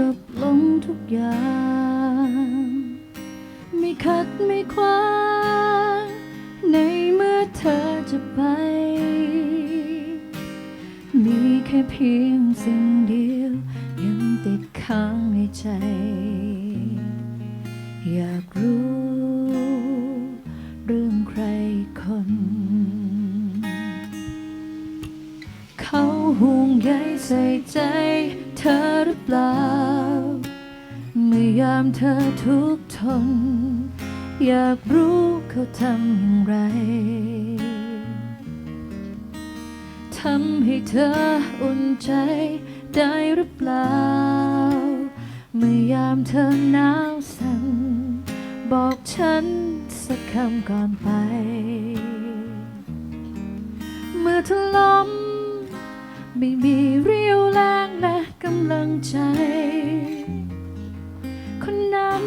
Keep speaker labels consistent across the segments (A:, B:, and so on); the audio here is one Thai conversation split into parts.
A: จบลงทุกอย่าง ไม่ขัดไม่ขวางในเมื่อเธอจะไป มีแค่เพียงสิ่งเดียว ยังติดค้างในใจ อยากรู้ เรื่องใครคน เขาห่วงใยใส่ใจ อหรือเปล่า เมื่อยามเธอทุกทน อยากรู้เขาทำอย่างไร ทำให้เธออุ่นใจได้หรือเปล่า เมื่อยามเธอหนาวสั่น บอกฉันสักคำก่อนไป เมื่อเธอล้มไม่มีเรียวแรงแล กำลังใจ คนนั้น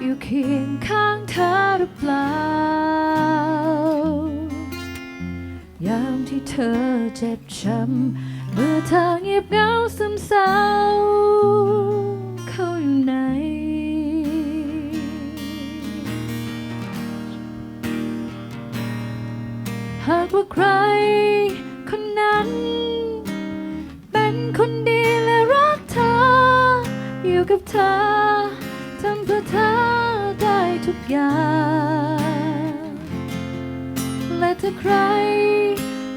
A: อยู่เคียงข้างเธอหรือเปล่ายามที่เธอเจ็บช้ำเมื่อเธอเงียบเหงาซึมเศร้าเขาอยู่ไหนหากว่าใครคนนั้นเป็น กับเธอทำเพื่อเธอได้ทุกอย่าง และถ้าใคร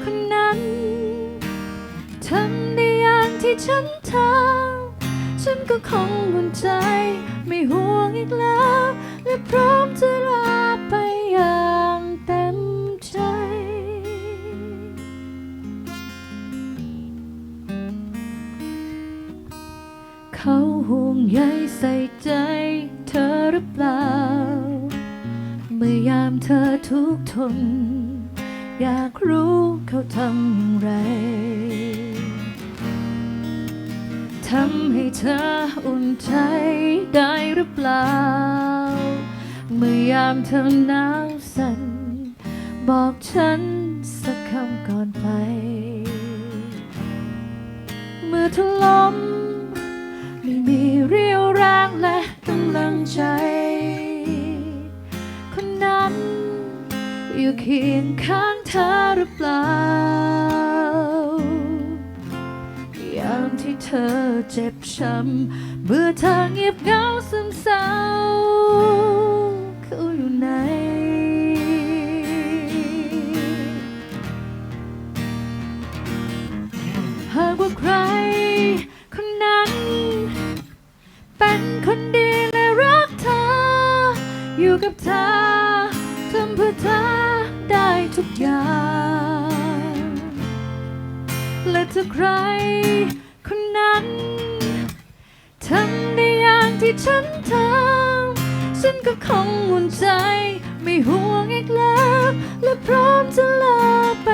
A: คนนั้นทำได้อย่างที่ฉันทำฉันก็คงอุ่นใจไม่ห่วงอีกแล้ว และพร้อมจะลา เขาห่วงใยใส่ใจเธอหรือเปล่า เมื่อยามเธอทุกทน อยากรู้เขาทำไร ทำให้เธออุ่นใจได้หรือเปล่า เมื่อยามเธอหนาวสั่น บอกฉันสักคำก่อนไป เมื่อเธอล้ม เคียงข้างเธอหรือเปล่ายามที่เธอเจ็บช้ำเมื่อเธอเงียบเหงาซึมเศร้าเขาอยู่ไหนหากว่าใครคนนั้น เป็นคนดีและรักเธออยู่กับเธอ และถ้าใคร คนนั้นทำได้อย่างที่ฉันทำฉันก็คงอุ่นใจ ไม่ห่วงอีกแล้ว และพร้อมจะลาไป